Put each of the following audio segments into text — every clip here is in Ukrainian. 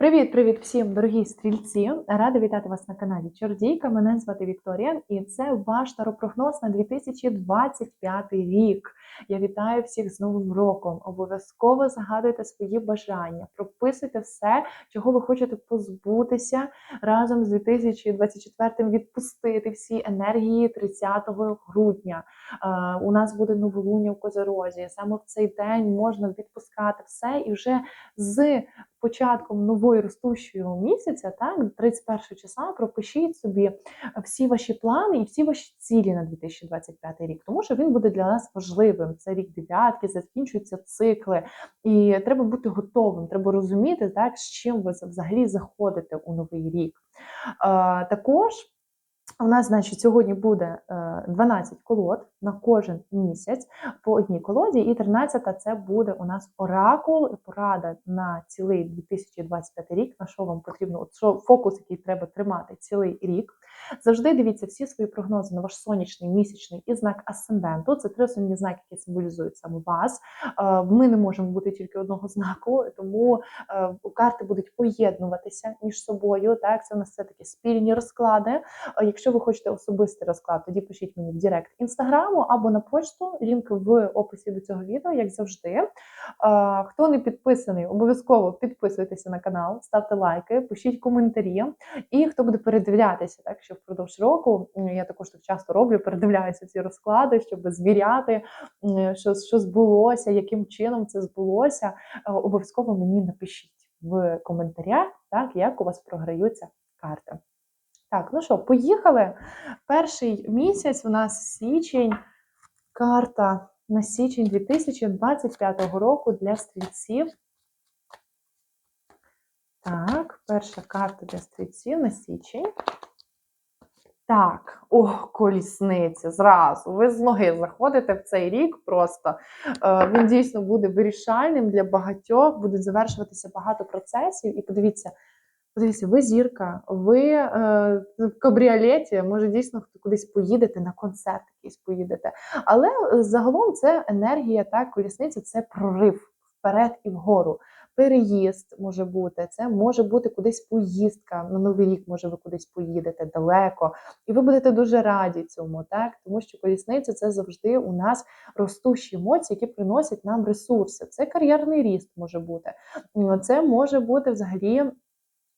Привіт-привіт всім, дорогі стрільці! Рада вітати вас на каналі Чордійка. Мене звати Вікторія, і це ваш таропрогноз на 2025 рік. Я вітаю всіх з Новим роком. Обов'язково загадуйте свої бажання, прописуйте все, чого ви хочете позбутися разом з 2024 відпустити всі енергії 30 грудня. Е, У нас буде новолуння в Козорозі. Саме в цей день можна відпускати все і вже з початком нової ростущого місяця, так, 31 числа, пропишіть собі всі ваші плани і всі ваші цілі на 2025 рік, тому що він буде для нас важливим. Це рік дев'ятки, закінчуються цикли, і треба бути готовим. Треба розуміти, так, з чим ви взагалі заходите у новий рік. Е, також. У нас, значить, сьогодні буде е, 12 колод на кожен місяць по одній колоді, і 13 це буде у нас оракул порада на цілий 2025 рік. На що вам потрібно, от що фокус, який треба тримати цілий рік. Завжди дивіться всі свої прогнози на ваш сонячний, місячний і знак асценденту. Це три основні знаки, які символізують саме вас. Е, Ми не можемо бути тільки одного знаку, тому е, карти будуть поєднуватися між собою. Так, це у нас все таки спільні розклади. Е, Якщо ви хочете особистий розклад, тоді пишіть мені в Директ інстаграму або на почту. Лінк в описі до цього відео, як завжди. Хто не підписаний, обов'язково підписуйтеся на канал, ставте лайки, пишіть коментарі. І хто буде передивлятися, так що впродовж року я також так часто роблю, передивляюся ці розклади, щоб звіряти, що, що збулося, яким чином це збулося. Е, Обов'язково мені напишіть в коментарях, так як у вас програються карти. Так, ну що, поїхали. Перший місяць у нас січень, карта на січень 2025 року для стрільців. Так, перша карта для стрільців на січень. Так, ох, колісниця, зразу. Ви з ноги заходите в цей рік просто. Е, Він дійсно буде вирішальним для багатьох, будуть завершуватися багато процесів. І подивіться, подивіться, ви зірка, ви е, в кабріолеті, може дійсно кудись поїдете, на концерт якийсь поїдете. Але е, загалом це енергія, так, колісниця це прорив вперед і вгору. Переїзд може бути, це може бути кудись поїздка. На новий рік, може, ви кудись поїдете далеко, і ви будете дуже раді цьому, так тому що колісниця це завжди у нас ростущі емоції, які приносять нам ресурси. Це кар'єрний ріст може бути. Це може бути взагалі.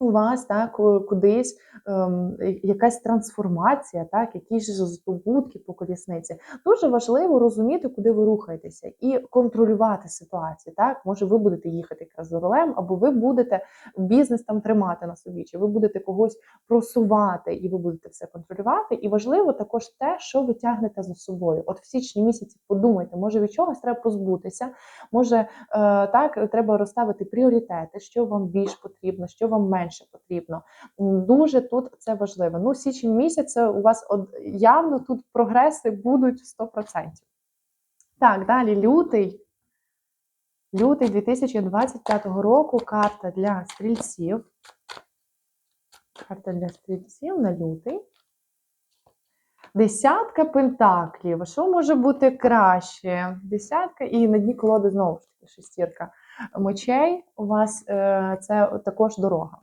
У вас так кудись ем, якась трансформація, так, якісь здобутки по колісниці. Дуже важливо розуміти, куди ви рухаєтеся, і контролювати ситуацію. Так, може, ви будете їхати якраз за рулем, або ви будете бізнес там тримати на собі, чи ви будете когось просувати, і ви будете все контролювати. І важливо також те, що ви тягнете за собою. От в січні місяці подумайте, може від чогось треба позбутися, може е, так треба розставити пріоритети, що вам більш потрібно, що вам менше потрібно. Дуже тут це важливо. Ну, січень місяць це у вас явно тут прогреси будуть 100%. Так, далі лютий. Лютий 2025 року карта для стрільців. Карта для стрільців на лютий. Десятка пентаклів. Що може бути краще? Десятка і на дні колоди знову ж таки шестірка мечей. У вас е, це також дорога.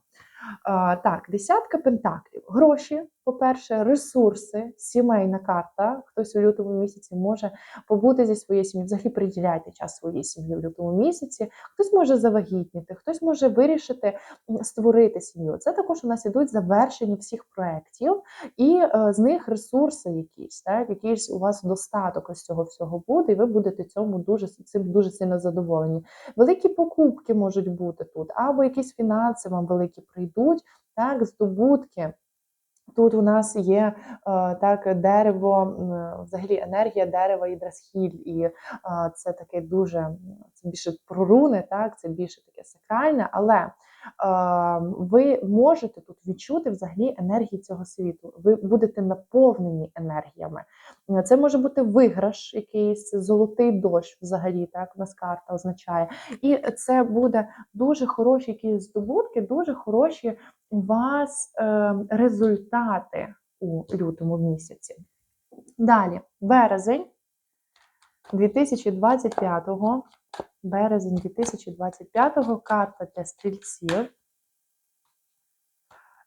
Так, десятка пентаклів. Гроші, по-перше, ресурси, сімейна карта. Хтось у лютому місяці може побути зі своєю сім'єю. Взагалі приділяйте час своїй сім'ї в лютому місяці. Хтось може завагітніти, хтось може вирішити створити сім'ю. Це також у нас ідуть завершення всіх проєктів, і е, з них ресурси якісь, так, якийсь у вас достаток ось цього всього буде, і ви будете цьому дуже цим дуже сильно задоволені. Великі покупки можуть бути тут, або якісь фінанси вам великі прийдуть, так, здобутки. Тут у нас є е, так дерево, взагалі енергія дерева і драсхіль, і е, це таке дуже це більше про руни, так це більше таке сакральне, але ви можете тут відчути взагалі енергії цього світу. Ви будете наповнені енергіями. Е, Це може бути виграш, якийсь золотий дощ, взагалі, так у нас карта означає. І це буде дуже хороші якісь здобутки, дуже хороші у вас е, результати у лютому місяці. Далі, березень 2025-го, Березень 2025-го карта для стрільців.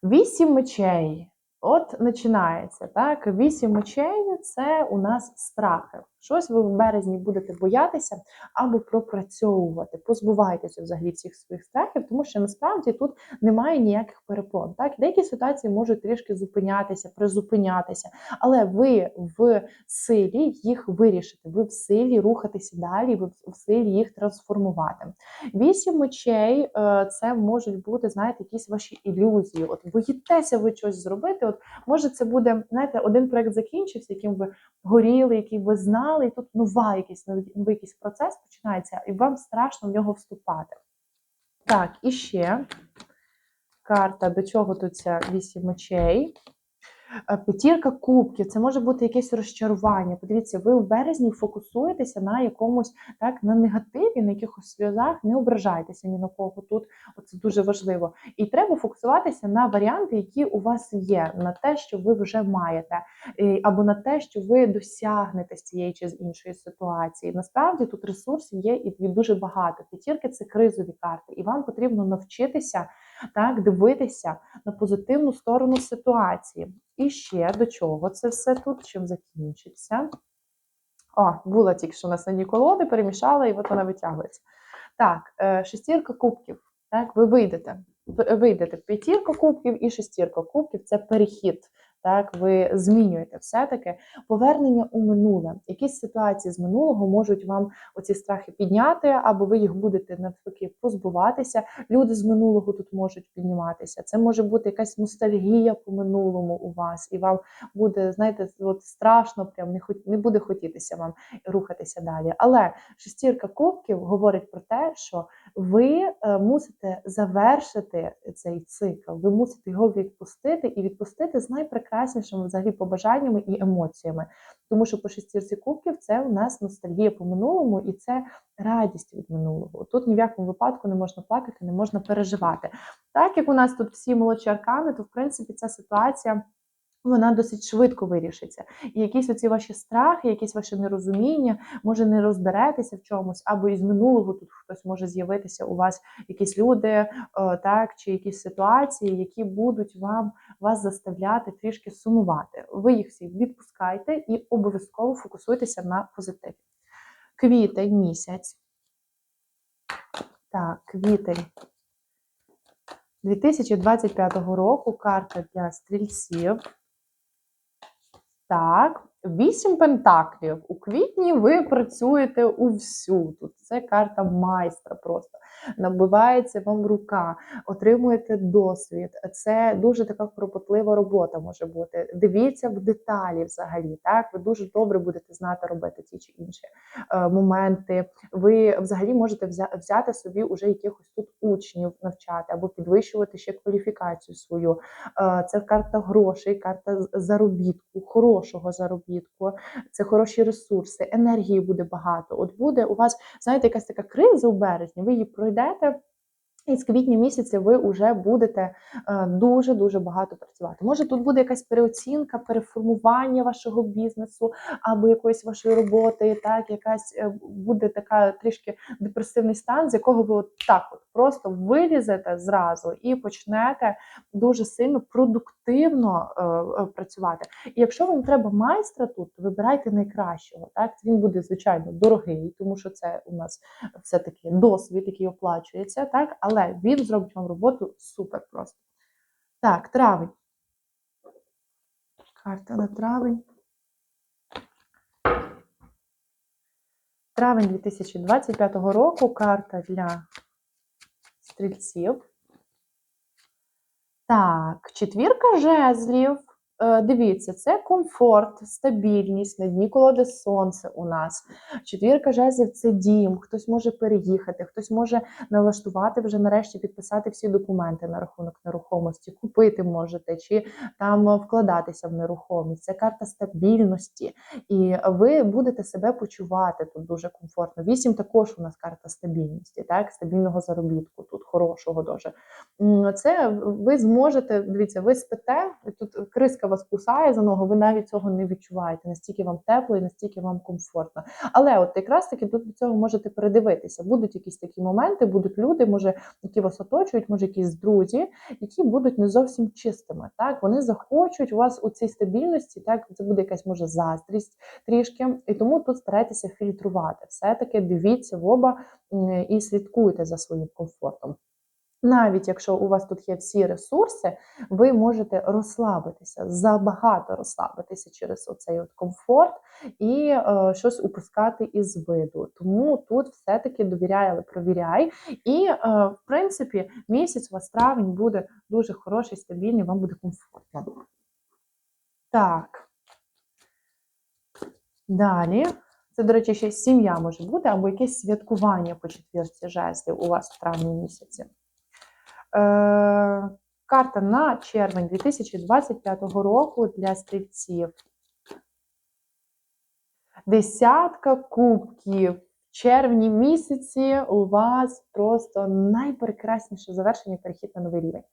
Вісім мечей. От починається, так? Вісім мечей це у нас страхи. Щось ви в березні будете боятися або пропрацьовувати. Позбувайтеся взагалі всіх своїх страхів, тому що насправді тут немає ніяких перепон. Так, деякі ситуації можуть трішки зупинятися, призупинятися, але ви в силі їх вирішити. Ви в силі рухатися далі, ви в силі їх трансформувати. Вісім мечей е, це можуть бути, знаєте, якісь ваші ілюзії. От боїтеся ви щось зробити. От може, це буде, знаєте, один проект закінчився, яким ви горіли, який ви знали, і тут нова якийсь новий якийсь процес починається, і вам страшно в нього вступати. Так, і ще карта, до чого тут вісім мечей. Е, П'ятірка кубків, це може бути якесь розчарування. Подивіться, ви в березні фокусуєтеся на якомусь так на негативі, на якихось сльозах, не ображайтеся ні на кого тут. Оце дуже важливо. І треба фокусуватися на варіанти, які у вас є, на те, що ви вже маєте, або на те, що ви досягнете з цієї чи з іншої ситуації. Насправді тут ресурсів є і дуже багато. П'ятірки це кризові карти, і вам потрібно навчитися так дивитися на позитивну сторону ситуації. І ще до чого це все тут, чим закінчиться. О, була тільки що у нас на колоди, перемішала, і от вона витягується. Так, е, шестірка кубків. Так, ви вийдете. Вийдете п'ятірка кубків і шестірка кубків це перехід. Так, ви змінюєте все-таки повернення у минуле. Якісь ситуації з минулого можуть вам оці страхи підняти, або ви їх будете навпаки позбуватися. Люди з минулого тут можуть підніматися. Це може бути якась ностальгія по минулому у вас, і вам буде, знаєте, от страшно, прям не хот... не буде хотітися вам рухатися далі. Але шестірка кубків говорить про те, що ви е, мусите завершити цей цикл, ви мусите його відпустити і відпустити з найпрекраснішими взагалі побажаннями і емоціями. Тому що по шестірці кубків це у нас ностальгія по минулому і це радість від минулого. Тут ні в якому випадку не можна плакати, не можна переживати. Так як у нас тут всі молодші аркани, то в принципі ця ситуація. Вона досить швидко вирішиться. І якісь оці ваші страхи, якісь ваші нерозуміння, може не розберетеся в чомусь, або із минулого тут хтось може з'явитися у вас якісь люди, е, так, чи якісь ситуації, які будуть вам вас заставляти трішки сумувати. Ви їх всі відпускайте і обов'язково фокусуйтеся на позитиві. Квітень місяць. Так, квітень 2025 року карта для стрільців. Так, вісім пентаклів. У квітні ви працюєте увсю. Тут це карта майстра просто. Набивається вам рука, отримуєте досвід. Це дуже така кропотлива робота може бути. Дивіться в деталі взагалі. Так, ви дуже добре будете знати робити ті чи інші е, моменти. Ви взагалі можете взя- взяти собі уже якихось тут учнів навчати або підвищувати ще кваліфікацію свою. Е, Це карта грошей, карта заробітку, хорошого заробітку, це хороші ресурси, енергії буде багато. От буде у вас, знаєте, якась така криза у березні, ви її пройдете. І з квітня місяця ви вже будете дуже дуже багато працювати. Може, тут буде якась переоцінка, переформування вашого бізнесу або якоїсь вашої роботи, так якась е, буде така трішки депресивний стан, з якого ви от так от просто вилізете зразу і почнете дуже сильно продуктивно е, е, працювати. І якщо вам треба майстра тут, то вибирайте найкращого. Так він буде звичайно дорогий, тому що це у нас все таки досвід, який оплачується, так але він зробить вам роботу супер просто. Так, травень. Карта на травень. Травень 2025 року карта для стрільців. Так, четвірка жезлів. Е, Дивіться, це комфорт, стабільність, на дні колоди сонце у нас. Четвірка жезлів це дім, хтось може переїхати, хтось може налаштувати вже нарешті підписати всі документи на рахунок нерухомості, купити можете, чи там вкладатися в нерухомість. Це карта стабільності, і ви будете себе почувати тут дуже комфортно. Вісім також у нас карта стабільності, так, стабільного заробітку, тут хорошого дуже. Це ви зможете, дивіться, ви спите, тут криска вас кусає за ногу, ви навіть цього не відчуваєте. Настільки вам тепло і настільки вам комфортно. Але от якраз таки тут до цього можете передивитися. Будуть якісь такі моменти, будуть люди, може, які вас оточують, може, якісь друзі, які будуть не зовсім чистими. Так, вони захочуть у вас у цій стабільності, так це буде якась може заздрість трішки, і тому тут старайтеся фільтрувати. Все-таки дивіться в оба і слідкуйте за своїм комфортом. Навіть якщо у вас тут є всі ресурси, ви можете розслабитися, забагато розслабитися через оцей от комфорт і е, щось упускати із виду. Тому тут все-таки довіряй, але провіряй. І, е, в принципі, місяць у вас травень буде дуже хороший, стабільний, вам буде комфортно. Так. Далі. Це, до речі, ще сім'я може бути, або якесь святкування по четвірці жезлів у вас в травні місяці. Е, карта на червень 2025 року для стрільців. Десятка кубків. В червні місяці у вас просто найпрекрасніше завершення перехід на новий рівень.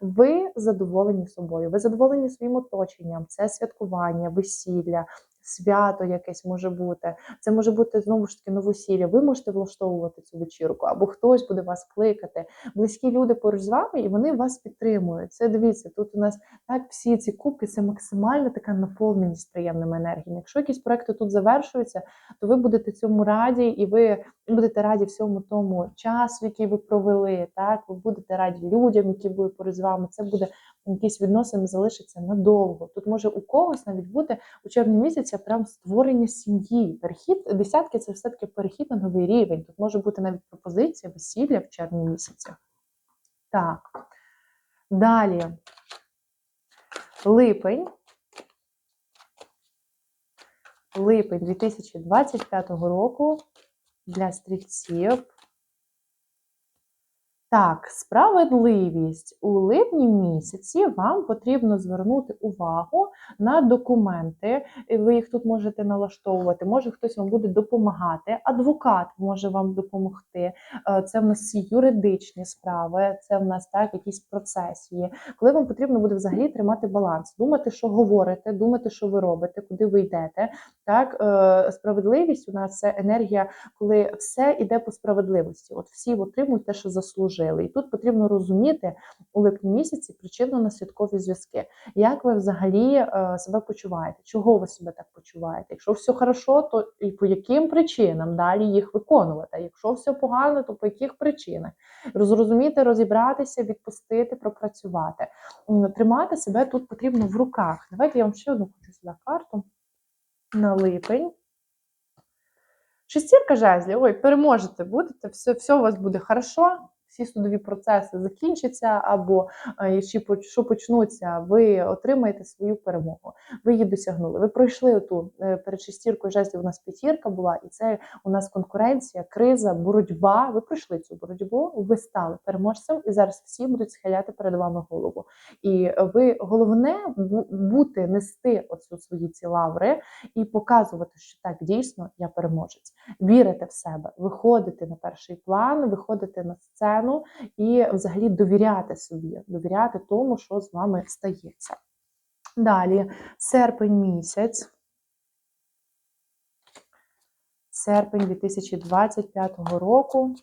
Ви задоволені собою, ви задоволені своїм оточенням, це святкування, весілля, свято якесь може бути. Це може бути знову ж таки новосілля. Ви можете влаштовувати цю вечірку, або хтось буде вас кликати. Близькі люди поруч з вами, і вони вас підтримують. Це дивіться, тут у нас так всі ці кубки це максимальна така наповненість приємними енергіями. Якщо якісь проекти тут завершуються, то ви будете цьому раді, і ви будете раді всьому тому часу, який ви провели. Так, ви будете раді людям, які були поруч з вами. Це буде якісь відносини залишаться надовго. Тут може у когось навіть бути у червні місяці прям створення сім'ї. Перехід десятки це все таки перехід на новий рівень. Тут може бути навіть пропозиція весілля в червні місяці. Так. Далі. Липень. Липень 2025 року для стрільців. Так, справедливість. У липні місяці вам потрібно звернути увагу на документи. Ви їх тут можете налаштовувати. Може хтось вам буде допомагати, адвокат може вам допомогти. Е, Це в нас юридичні справи, це в нас так, якісь процесії. Коли вам потрібно буде взагалі тримати баланс, думати, що говорите, думати, що ви робите, куди ви йдете. Так, е, справедливість у нас це енергія, коли все йде по справедливості. От всі отримують те, що заслужили. І тут потрібно розуміти у липні місяці причинно-наслідкові зв'язки. Як ви взагалі е, себе почуваєте? Чого ви себе так почуваєте? Якщо все хорошо, то і по яким причинам далі їх виконувати? Якщо все погано, то по яких причинах? Розрозуміти, розібратися, відпустити, пропрацювати. Тримати себе тут потрібно в руках. Давайте я вам ще одну хочу сюди карту на липень. Шестірка жезлів, ой, переможете, будете, все, все у вас буде хорошо, всі судові процеси закінчаться, або е, що почнуться, ви отримаєте свою перемогу. Ви її досягнули. Ви пройшли ту перед шестіркою жезлів у нас п'ятірка була, і це у нас конкуренція, криза, боротьба. Ви пройшли цю боротьбу, ви стали переможцем, і зараз всі будуть схиляти перед вами голову. І ви головне бути, нести оцю свої ці лаври і показувати, що так дійсно я переможець. Вірити в себе, виходити на перший план, виходити на сцену і взагалі довіряти собі, довіряти тому, що з вами стається. Далі, серпень місяць. Серпень 2025 року.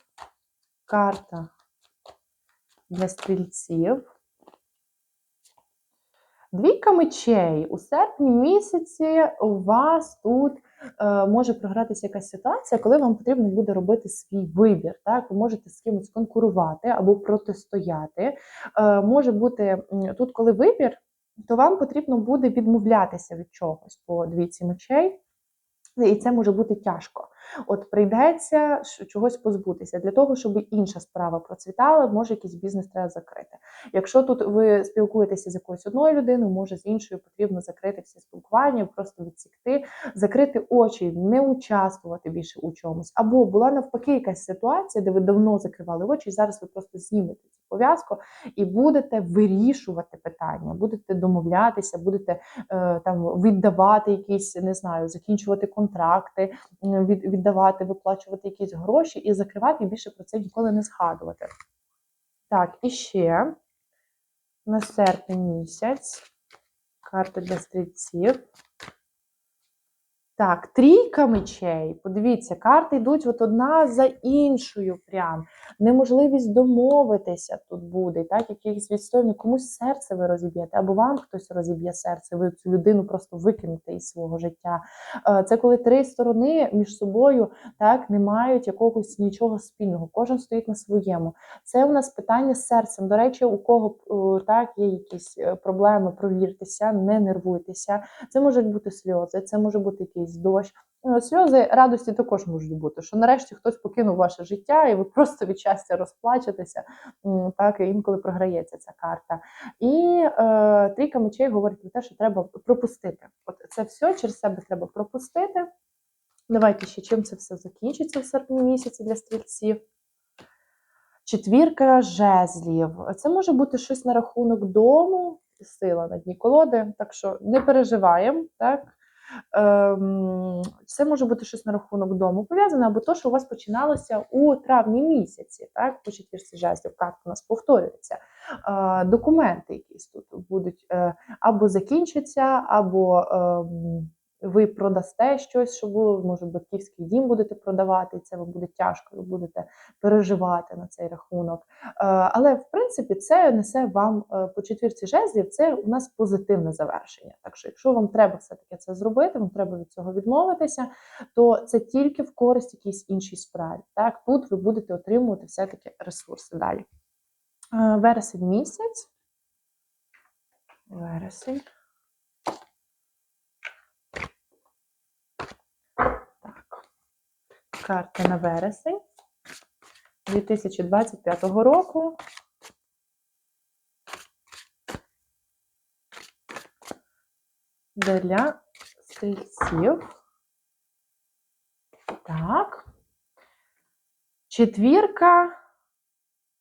Карта для стрільців. Двійка мечей. У серпні місяці у вас тут може програтися якась ситуація, коли вам потрібно буде робити свій вибір. Так? Ви можете з кимось конкурувати або протистояти. Е, може бути тут, коли вибір, то вам потрібно буде відмовлятися від чогось по двійці мечей. І це може бути тяжко. От прийдеться чогось позбутися для того, щоб інша справа процвітала, може якийсь бізнес треба закрити. Якщо тут ви спілкуєтеся з якоюсь одною людиною, може з іншою потрібно закрити всі спілкування, просто відсікти, закрити очі, не участвувати більше у чомусь. Або була навпаки якась ситуація, де ви давно закривали очі, і зараз ви просто знімете пов'язку і будете вирішувати питання, будете домовлятися, будете е, там віддавати якісь, не знаю, закінчувати контракти, від, віддавати, виплачувати якісь гроші і закривати, і більше про це ніколи не згадувати. Так, і ще на серпень місяць Карта для стрільців. Так, трійка мечей. Подивіться, карти йдуть от одна за іншою. Прям неможливість домовитися тут буде. Так, якихось відстоювань, комусь серце ви розіб'єте, або вам хтось розіб'є серце. Ви цю людину просто викинете із свого життя. Е, Це коли три сторони між собою так не мають якогось нічого спільного. Кожен стоїть на своєму. Це у нас питання з серцем. До речі, у кого е, так є якісь е, проблеми, провіртеся, не нервуйтеся. Це можуть бути сльози, це може бути якийсь дощ. Ну, Сльози радості також можуть бути, що нарешті хтось покинув ваше життя, і ви просто від щастя розплачетеся. Так, і інколи програється ця карта. І е, трійка мечей говорить про те, що треба пропустити. От це все через себе треба пропустити. Давайте ще чим це все закінчиться в серпні місяці для стрільців. Четвірка жезлів. Це може бути щось на рахунок дому, сила на дні колоди, так що не переживаємо. Так? Ем, Це може бути щось на рахунок дому пов'язане, або то, що у вас починалося у травні місяці. Так? По четвірці жезлів карта у нас повторюється. Документи якісь тут будуть е, або закінчаться, або ем, ви продасте щось, що було, може, батьківський дім будете продавати, і це вам буде тяжко, ви будете переживати на цей рахунок. Е, Але в принципі це несе вам е, по четвірці жезлів, це у нас позитивне завершення. Так що, якщо вам треба все-таки це зробити, вам треба від цього відмовитися, то це тільки в користь якійсь іншій справі. Так, тут ви будете отримувати все-таки ресурси далі. Е, Вересень місяць. Вересень. Так. Карта на вересень 2025 року. Для стрільців. Так. Четвірка.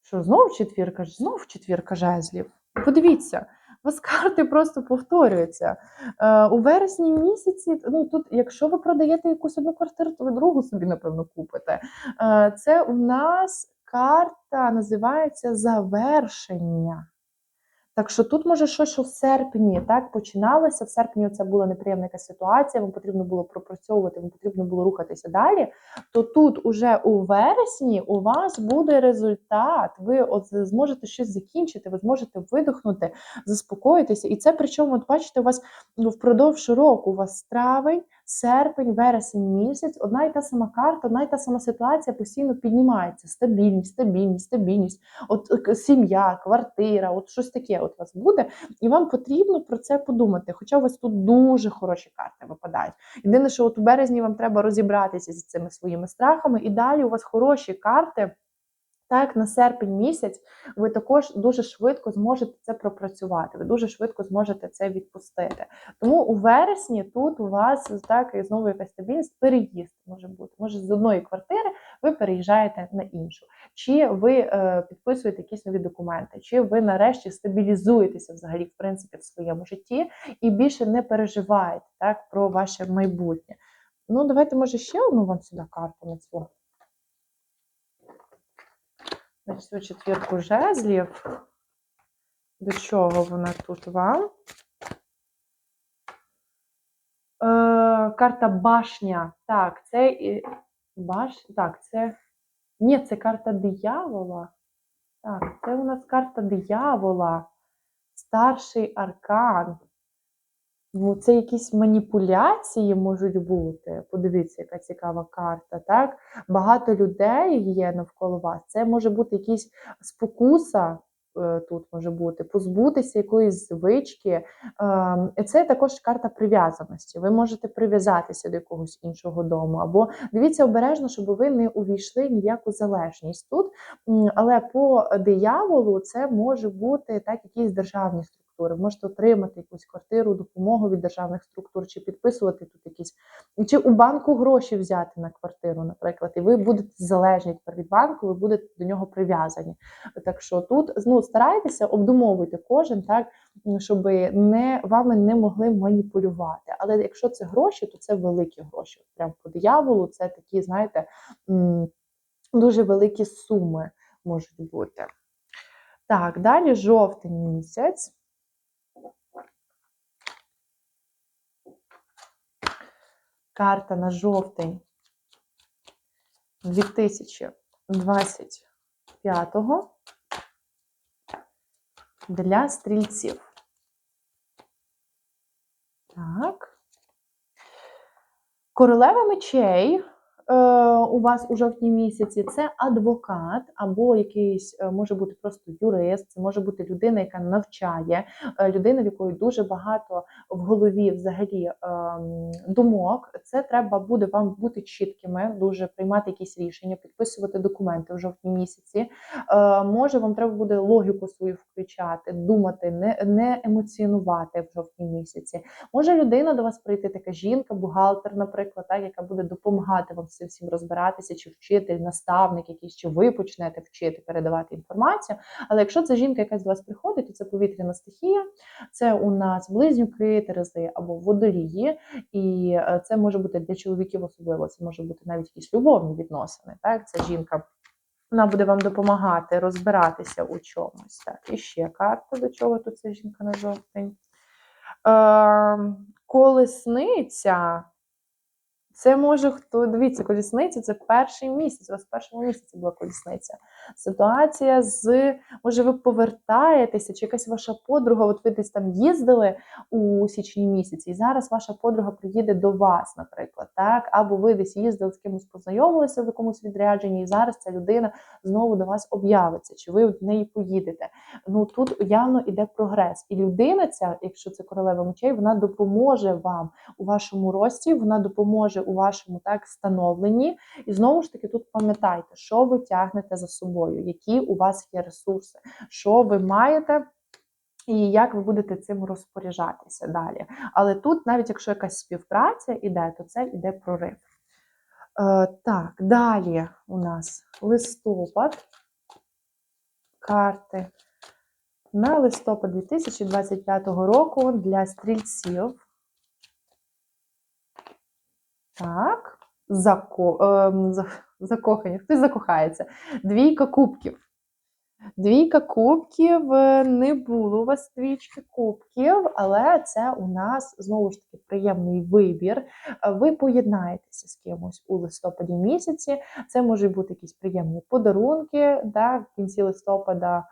Що, знов четвірка? Знов четвірка жезлів. Подивіться, вас карти просто повторюються. Е, у вересні місяці, ну тут, якщо ви продаєте якусь одну квартиру, то ви другу собі, напевно, купите. Е, це у нас карта називається завершення. Так що тут може щось, що в серпні так починалося. В серпні це була неприємна якась ситуація, вам потрібно було пропрацьовувати, вам потрібно було рухатися далі. То тут уже у вересні у вас буде результат. Ви от зможете щось закінчити, ви зможете видихнути, заспокоїтися. І це причому, от бачите, у вас ну, впродовж року у вас травень, серпень, вересень місяць, одна і та сама карта, одна і та сама ситуація постійно піднімається. Стабільність, стабільність, стабільність. От е, сім'я, квартира, от щось таке от у вас буде, і вам потрібно про це подумати. Хоча у вас тут дуже хороші карти випадають. Єдине, що от у березні вам треба розібратися з цими своїми страхами, і далі у вас хороші карти. Так, на серпень місяць ви також дуже швидко зможете це пропрацювати. Ви дуже швидко зможете це відпустити. Тому у вересні тут у вас так і знову якась стабільність, переїзд може бути. Може, з одної квартири ви переїжджаєте на іншу, чи ви е, підписуєте якісь нові документи, чи ви нарешті стабілізуєтеся взагалі в принципі в своєму житті і більше не переживаєте так про ваше майбутнє. Ну, давайте, може, ще одну вам сюди карту на цю. На цю четвірку жезлів. До чого вона тут вам? Е, карта башня. Так, це і- баш... Так, це. Ні, це карта диявола. Так, це у нас карта диявола. Старший аркан. Ну, це якісь маніпуляції можуть бути. Подивіться, яка цікава карта. Так? Багато людей є навколо вас. Це може бути якісь спокуса. е, Тут може бути позбутися якоїсь звички. Ем, Це також карта прив'язаності. Ви можете прив'язатися до якогось іншого дому. Або дивіться обережно, щоб ви не увійшли ні в яку залежність тут. Але по дияволу це може бути так, якісь державні структури. Ви можете отримати якусь квартиру, допомогу від державних структур, чи підписувати тут якісь, чи у банку гроші взяти на квартиру, наприклад, і ви будете залежні від банку, ви будете до нього прив'язані. Так що тут ну, старайтеся, обдумовуйте кожен, так, щоб не, вами не могли маніпулювати. Але якщо це гроші, то це великі гроші. Прям по дияволу це такі, знаєте, дуже великі суми можуть бути. Так, далі жовтень місяць. Карта на жовтень 2025 для стрільців. Так. Королева мечей у вас у жовтні місяці це адвокат, або якийсь е, може бути просто юрист, це може бути людина, яка навчає, е, людина, в якої дуже багато в голові взагалі е, думок. Це треба буде вам бути чіткими, дуже приймати якісь рішення, підписувати документи в жовтні місяці. Е, може, вам треба буде логіку свою включати, думати, не, не емоціонувати в жовтні місяці. Може людина до вас прийти, така жінка, бухгалтер, наприклад, так, яка буде допомагати вам цим всім розбиратися, чи вчитель, наставник якийсь, чи ви почнете вчити передавати інформацію. Але якщо це жінка, якась до вас приходить, то це повітряна стихія, це у нас близнюки, терези або водолії, і е, це може бути для чоловіків особливо, це може бути навіть якісь любовні відносини. Так, це жінка. Вона буде вам допомагати розбиратися у чомусь. Так, і ще карта, до чого тут ця жінка на жовтень. Е, колесниця. Це може хто. Дивіться, колісниця це перший місяць. У вас в першому місяці була колісниця. Ситуація з, може, ви повертаєтеся, чи якась ваша подруга, от ви десь там їздили у січні місяці, і зараз ваша подруга приїде до вас, наприклад, так? Або ви десь їздили з кимось познайомилися в якомусь відрядженні, і зараз ця людина знову до вас об'явиться, чи ви в неї поїдете. Ну тут явно іде прогрес. І людина ця, якщо це королева мечей, вона допоможе вам у вашому рості, вона допоможе у вашому так становленні. І знову ж таки, тут пам'ятайте, що ви тягнете за собою, які у вас є ресурси, що ви маєте. І як ви будете цим розпоряджатися далі. Але тут, навіть якщо якась співпраця іде, то це іде прорив. Е, так, далі у нас листопад. Карти на листопад 2025 року для стрільців. Так, зако, ем, закохані. Хтось закохається. Двійка кубків. Двійка кубків е, не було у вас двічки кубків, але це у нас знову ж таки приємний вибір. Е, Ви поєднаєтеся з кимось у листопаді місяці. Це можуть бути якісь приємні подарунки. Да, в кінці листопада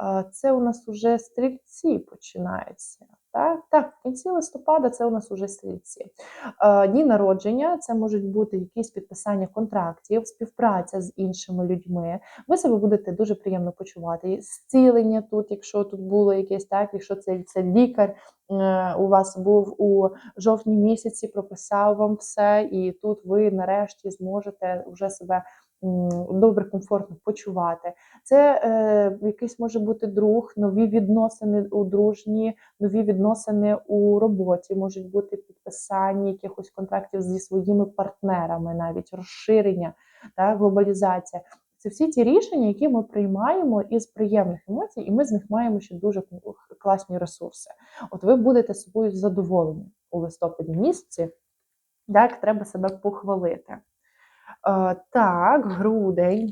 Е, це у нас уже стрільці починаються. Так, так, в кінці листопада це у нас уже стрільці. Е, Дні народження це можуть бути якісь підписання контрактів, співпраця з іншими людьми. Ви себе будете дуже приємно почувати. Зцілення тут, якщо тут було якесь так, якщо це, це лікар е, у вас був у жовтні місяці, прописав вам все, і тут ви нарешті зможете вже себе добре, комфортно почувати. Це е, якийсь може бути друг, нові відносини у дружні, нові відносини у роботі, можуть бути підписання якихось контрактів зі своїми партнерами, навіть розширення та глобалізація. Це всі ті рішення, які ми приймаємо із приємних емоцій, і ми з них маємо ще дуже класні ресурси. От ви будете собою задоволені у листопаді місяці. Так, треба себе похвалити. Е, так, грудень.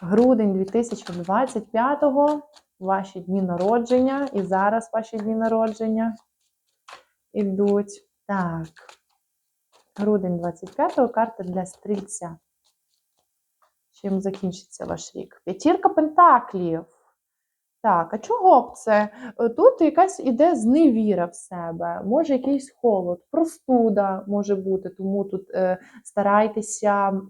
Грудень 2025-го, ваші дні народження, і зараз ваші дні народження ідуть. Так, грудень 25-го карта для стрільця. Чим закінчиться ваш рік? П'ятірка пентаклів. Так, а чого б це? Е, Тут якась іде зневіра в себе, може якийсь холод, простуда може бути, тому тут е, старайтеся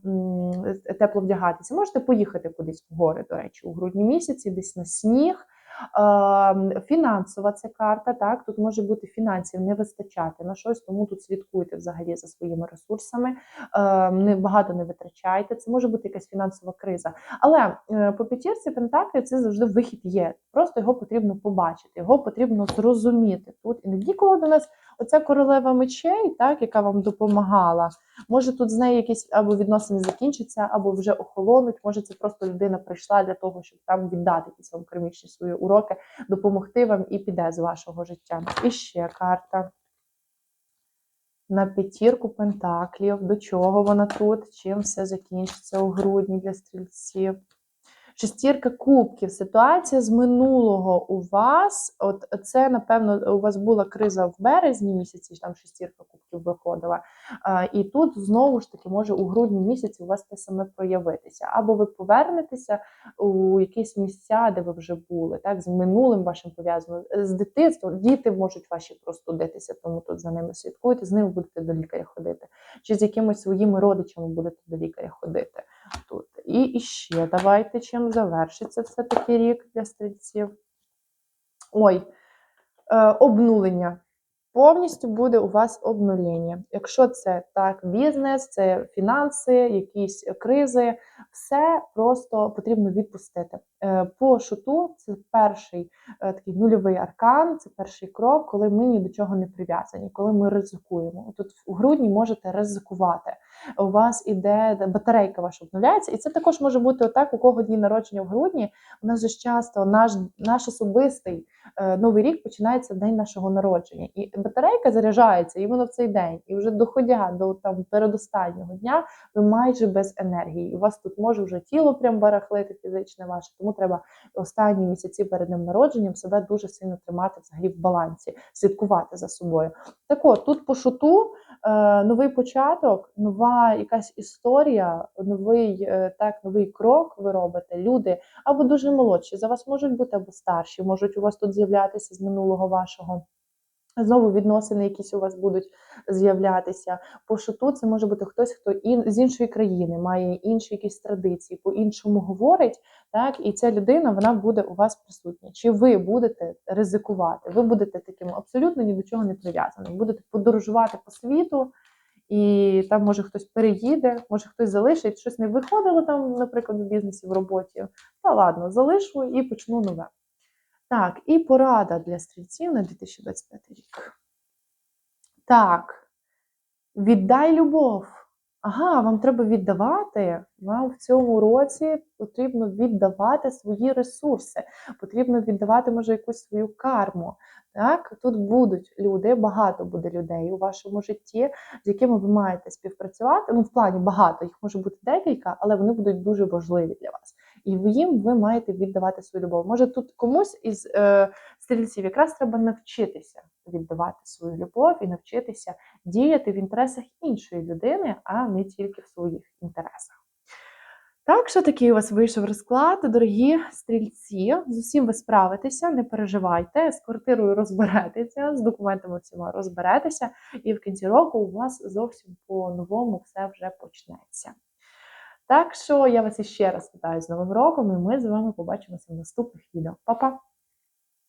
е, тепло вдягатися. Можете поїхати кудись в гори, до речі, у грудні місяці, десь на сніг. Е, Фінансова ця карта, так, тут може бути фінансів не вистачати на щось, тому тут слідкуйте взагалі за своїми ресурсами, е, не багато не витрачайте. Це може бути якась фінансова криза. Але е, по п'ятірці Пентаклів це завжди вихід є. Просто його потрібно побачити, його потрібно зрозуміти. Тут іноді, коли до нас оця королева мечей, так, яка вам допомагала, може тут з нею якісь або відносини закінчаться, або вже охолонуть. Може, це просто людина прийшла для того, щоб там віддати якісь вам кармічні свої уроки, допомогти вам і піде з вашого життя. І ще карта. На п'ятірку пентаклів. До чого вона тут? Чим все закінчиться у грудні для стрільців? Шестірка кубків. Ситуація з минулого у вас. От це, напевно, у вас була криза в березні місяці, там шестірка кубків виходила. І тут знову ж таки може у грудні місяці у вас те саме проявитися. Або ви повернетеся у якісь місця, де ви вже були, так з минулим вашим пов'язано з дитинством. Діти можуть ваші простудитися, тому тут за ними слідкуйте, з ними будете до лікаря ходити, чи з якимись своїми родичами будете до лікаря ходити. І, ще давайте чим завершиться все-таки рік для стрільців. Ой, е, обнулення. Повністю буде у вас обнулення. Якщо це так, бізнес, це фінанси, якісь кризи, все просто потрібно відпустити. Е, По шуту це перший е, такий нульовий аркан, це перший крок, коли ми ні до чого не прив'язані, коли ми ризикуємо. Тут у грудні можете ризикувати. У вас іде батарейка ваша обновляється, і це також може бути отак, у кого дні народження в грудні. У нас ж часто наш, наш особистий е, новий рік починається день нашого народження, і батарейка заряджається іменно в цей день. І вже доходя до там передостаннього дня, ви майже без енергії. У вас тут може вже тіло прям барахлити фізичне ваше, тому треба останні місяці перед ним народженням себе дуже сильно тримати взагалі в балансі, слідкувати за собою. Так от, тут по шуту е, новий початок, нова якась історія, новий е, так, новий крок ви робите. Люди або дуже молодші, за вас можуть бути або старші, можуть у вас тут з'являтися з минулого вашого. Знову відносини, якісь у вас будуть з'являтися. По шуту це може бути хтось, хто ін, з іншої країни, має інші якісь традиції, по-іншому говорить. Так, і ця людина вона буде у вас присутня. Чи ви будете ризикувати? Ви будете таким абсолютно ні до чого не прив'язаним. Будете подорожувати по світу, і там може хтось переїде, може хтось залишить, щось не виходило там, наприклад, в бізнесі в роботі. Та ладно, залишу і почну нове. Так, і порада для стрільців на 2025 рік. Так, віддай любов. Ага, вам треба віддавати. Вам в цьому році потрібно віддавати свої ресурси, потрібно віддавати, може, якусь свою карму. Так, тут будуть люди, багато буде людей у вашому житті, з якими ви маєте співпрацювати. Ну, в плані багато, їх може бути декілька, але вони будуть дуже важливі для вас. І їм ви маєте віддавати свою любов. Може, тут комусь із е, стрільців якраз треба навчитися віддавати свою любов і навчитися діяти в інтересах іншої людини, а не тільки в своїх інтересах. Так що такий у вас вийшов розклад, дорогі стрільці. З усім ви справитеся, не переживайте, з квартирою розберетеся, з документами всіма розберетеся, і в кінці року у вас зовсім по-новому все вже почнеться. Так що я вас іще раз вітаю з Новим роком, і ми з вами побачимося в наступних відео. Па-па!